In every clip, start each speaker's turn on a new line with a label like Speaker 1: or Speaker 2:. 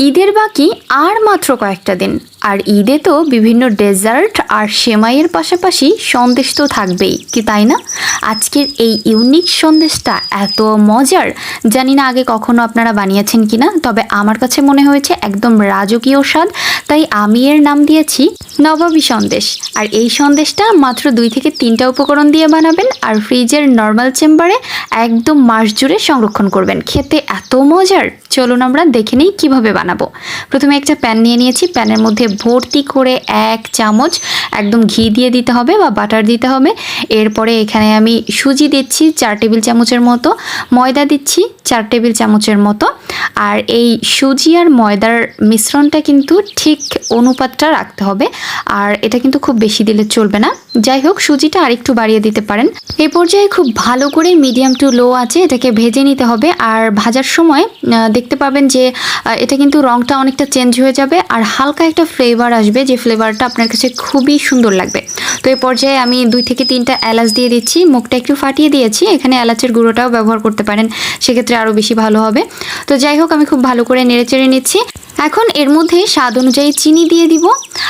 Speaker 1: ঈদের বাকি আর মাত্র কয়েকটা দিন। আর ঈদে তো বিভিন্ন ডেজার্ট আর সেমাইয়ের পাশাপাশি সন্দেশ তো থাকবেই, কি তাই না? আজকের এই ইউনিক সন্দেশটা এত মজার, জানি না আগে কখনো আপনারা বানিয়েছেন কি না তবে আমার কাছে মনে হয়েছে একদম রাজকীয় স্বাদ, তাই আমি এর নাম দিয়েছি নবাবী সন্দেশ। আর এই সন্দেশটা মাত্র দুই থেকে তিনটা উপকরণ দিয়ে বানাবেন আর ফ্রিজের নর্মাল চেম্বারে একদম মাস জুড়ে সংরক্ষণ করবেন। খেতে এত মজার! চলুন আমরা দেখে নিই কীভাবে বানাবো। প্রথমে একটা প্যান নিয়ে নিয়েছি, প্যানের মধ্যে ভর্তি করে এক চামচ একদম ঘি দিয়ে দিতে হবে বা বাটার দিতে হবে। এরপরে এখানে আমি সুজি দিচ্ছি চার টেবিল চামচের মতো, ময়দা দিচ্ছি চার টেবিল চামচের মতো। আর এই সুজি আর ময়দার মিশ্রণটা কিন্তু ঠিক অনুপাতটা রাখতে হবে। আর এটা কিন্তু খুব বেশি দিলে চলবে না। যাই হোক, সুজিটা আরেকটু বাড়িয়ে দিতে পারেন। এ পর্যায়ে খুব ভালো করে মিডিয়াম টু লো আছে এটাকে ভেজে নিতে হবে। আর ভাজার সময় দেখতে পাবেন যে এটা কিন্তু রংটা অনেকটা চেঞ্জ হয়ে যাবে। আর হালকা একটা ফ্লেভার আসবে যে ফ্লেভারটা আপনার কাছে খুবই সুন্দর লাগবে। তো এই পর্যায়ে আমি দুই থেকে তিনটা এলাচ দিয়ে দিচ্ছি। মুখটা একটু ফাটিয়ে দিয়েছি। এখানে এলাচের গুঁড়োটাও ব্যবহার করতে পারেন। সেক্ষেত্রে আরও বেশি ভালো হবে। তো যাই হোক আমি খুব ভালো করে নেড়েচেড়ে নিচ্ছি। এখন এর মধ্যে স্বাদ অনুযায়ী চিনি দিয়ে দিব।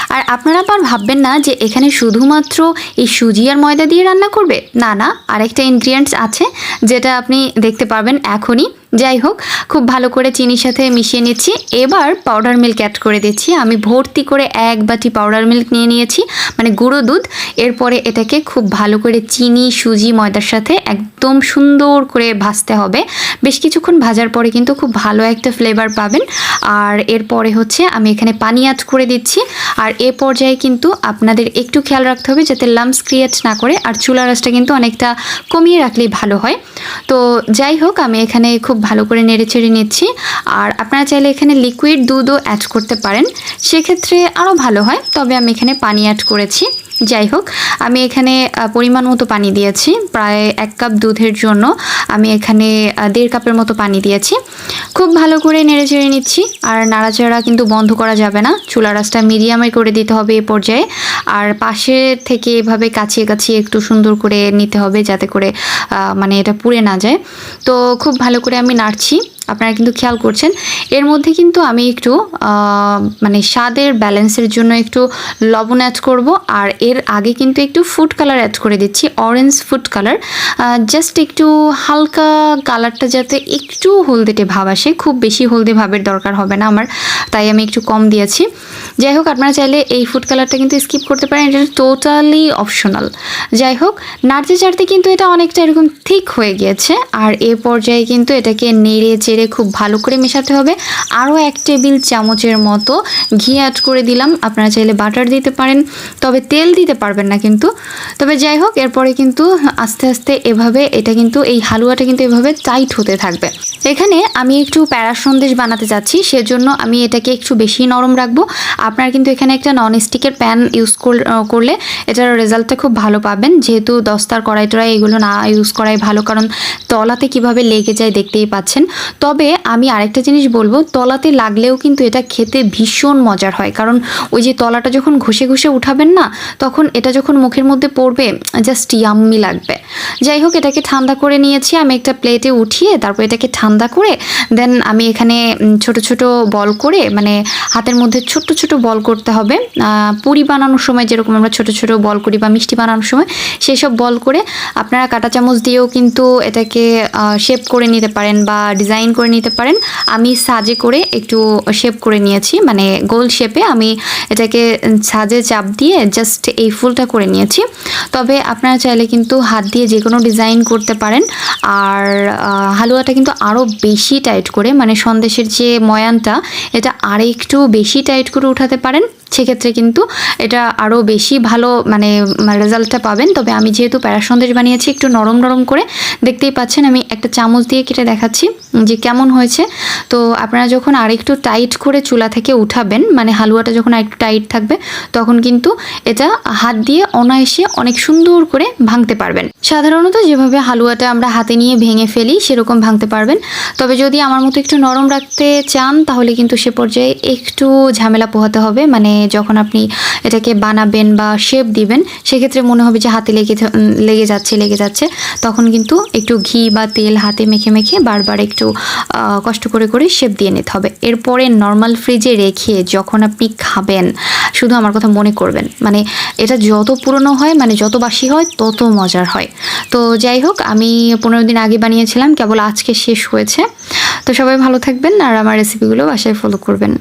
Speaker 1: আর আপনারা আবার ভাববেন না যে এখানে শুধুমাত্র এই সুজি আর ময়দা দিয়ে রান্না করবে? না না, আরেকটা ইনগ্রিডিয়েন্টস আছে যেটা আপনি দেখতে পাবেন এখনই। যাই হোক, খুব ভালো করে চিনির সাথে মিশিয়ে নিচ্ছি। এবার পাউডার মিল্ক অ্যাড করে দিচ্ছি। আমি ভর্তি করে এক বাটি পাউডার মিল্ক নিয়ে নিয়েছি মানে গুঁড়ো দুধ। এরপরে এটাকে খুব ভালো করে চিনি, সুজি, ময়দার সাথে একদম সুন্দর করে ভাজতে হবে। বেশ কিছুক্ষণ ভাজার পরে কিন্তু খুব ভালো একটা ফ্লেভার পাবেন। আর এরপরে হচ্ছে আমি এখানে পানি অ্যাড করে দিচ্ছি। আর এ পর্যায়ে কিন্তু আপনাদের একটু খেয়াল রাখতে হবে যাতে লামস ক্রিয়েট না করে আর চুলা রাসটা কিন্তু অনেকটা কমিয়ে রাখলেই ভালো হয়। তো যাই হোক, আমি এখানে খুব ভালো করে নেড়ে চেড়ে নিচ্ছি। আর আপনারা চাইলে এখানে লিকুইড দুধও অ্যাড করতে পারেন। সেক্ষেত্রে আরও ভালো হয়, তবে আমি এখানে পানি অ্যাড করেছি। যাই হোক, আমি এখানে পরিমাণ মতো পানি দিয়েছি, প্রায় এক কাপ দুধের জন্য। আমি এখানে দেড় কাপের মতো পানি দিয়েছি। খুব ভালো করে নেড়ে চেড়ে নিচ্ছি। আর নাড়াচাড়া কিন্তু বন্ধ করা যাবে না। চুলা রাসটা মিডিয়ামে করে দিতে হবে এ পর্যায়ে। আর পাশে থেকে এভাবে কাছিয়ে কাছিয়ে একটু সুন্দর করে নিতে হবে যাতে করে মানে এটা পুড়ে না যায়। তো খুব ভালো করে আমি নাড়ছি। আপনারা কিন্তু খেয়াল করছেন। এর মধ্যে কিন্তু আমি একটু মানে স্বাদের ব্যালেন্সের জন্য একটু লবণ অ্যাড করব, আর এর আগে কিন্তু একটু ফুড কালার অ্যাড করে দিচ্ছি অরেঞ্জ ফুড কালার জাস্ট একটু হালকা কালারটা যাতে একটু হলদেটে ভাব আসে, খুব বেশি হলদে ভাবের দরকার হবে না আমার, তাই আমি একটু কম দিয়েছি। যাই হোক, আপনারা চাইলে এই ফুড কালারটা কিন্তু স্কিপ করতে পারেন, এটা টোটালি অপশনাল যাই হোক নাড়তে চাড়তে কিন্তু এটা অনেকটা এরকম থিক হয়ে গিয়েছে, আর এ পর্যায়ে কিন্তু এটাকে নেড়ে চেড়ে খুব ভালো করে মেশাতে হবে। আরও এক টেবিল চামচের মতো ঘি অ্যাড করে দিলাম। আপনারা চাইলে বাটার দিতে পারেন, তবে তেল দিতে পারবেন না কিন্তু। তবে যাই হোক, এরপরে কিন্তু আস্তে আস্তে এভাবে এটা কিন্তু, এই হালুয়াটা কিন্তু এভাবে টাইট হতে থাকবে। এখানে আমি একটু প্যারা সন্দেশ বানাতে চাচ্ছি সেজন্য আমি এটাকে একটু বেশি নরম রাখব। আপনারা কিন্তু এখানে একটা নন স্টিকের প্যান ইউজ করলে এটার রেজাল্টটা খুব ভালো পাবেন। যেহেতু দস্তার কড়াই টড়াই এগুলো না ইউজ করাই ভালো, কারণ তলাতে কীভাবে লেগে যায় দেখতেই পাচ্ছেন। তবে আমি আরেকটা জিনিস বলব, তলাতে লাগলেও কিন্তু এটা খেতে ভীষণ মজার হয়। কারণ ওই যে তলাটা যখন ঘষে ঘষে উঠাবেন না, তখন এটা যখন মুখের মধ্যে পড়বে জাস্ট ইয়াম্মি লাগবে। যাই হোক, এটাকে ঠান্ডা করে নিয়েছি, আমি একটা প্লেটে উঠিয়ে তারপর এটাকে ঠান্ডা করে দেন আমি এখানে ছোট ছোট বল করে মানে হাতের মধ্যে ছোট্ট ছোট বল করতে হবে। পুরি বানানোর সময় যেরকম আমরা ছোট ছোট বল করি বা মিষ্টি বানানোর সময় সেই সব বল করে আপনারা কাঁটা চামচ দিয়েও কিন্তু এটাকে শেপ করে নিতে পারেন বা ডিজাইন করে নিতে পারেন। আমি সাজে করে একটু শেপ করে নিয়েছি মানে গোল শেপে আমি এটাকে সাজে চাপ দিয়ে জাস্ট এই ফুলটা করে নিয়েছি। তবে আপনারা চাইলে কিন্তু হাত দিয়ে যে কোনো ডিজাইন করতে পারেন। আর হালুয়াটা কিন্তু আরও বেশি টাইট করে মানে সন্দেশের যে ময়ানটা, এটা আর একটু বেশি টাইট করে উঠাতে পারেন। সেক্ষেত্রে কিন্তু এটা আরও বেশি ভালো মানে রেজাল্টটা পাবেন। তবে আমি যেহেতু প্যারা সন্দেশ বানিয়েছি, একটু নরম নরম করে দেখতেই পাচ্ছেন, আমি একটা চামচ দিয়ে কেটে দেখাচ্ছি। যে কেমন হয়েছে? তো আপনারা যখন আরেকটু টাইট করে চুলা থেকে উঠাবেন মানে হালুয়াটা যখন আরেকটু টাইট থাকবে, তখন কিন্তু এটা হাত দিয়ে অনায়াসে অনেক সুন্দর করে ভাঙতে পারবেন। সাধারণত যেভাবে হালুয়াটা আমরা হাতে নিয়ে ভেঙে ফেলি, সেরকম ভাঙতে পারবেন। তবে যদি আমার মতো একটু নরম রাখতে চান, তাহলে কিন্তু সে পর্যায়ে একটু ঝামেলা পোহাতে হবে। মানে যখন আপনি এটাকে বানাবেন বা শেপ দিবেন, সেক্ষেত্রে মনে হবে যে হাতে লেগে লেগে যাচ্ছে লেগে যাচ্ছে। তখন কিন্তু একটু ঘি বা তেল হাতে মেখে মেখে বারবার একটু কষ্ট করে করে শেপ দিয়ে নিতে হবে। এরপরে নর্মাল ফ্রিজে রেখে যখন আপনি খাবেন, শুধু আমার কথা মনে করবেন মানে এটা যত পুরনো হয় মানে যত বাসি হয়, তত মজার হয়। তো যাই হোক, আমি পনেরো দিন আগে বানিয়েছিলাম, কেবল আজকে শেষ হয়েছে। তো সবাই ভালো থাকবেন, আর আমার রেসিপিগুলো বাসায় ফলো করবেন।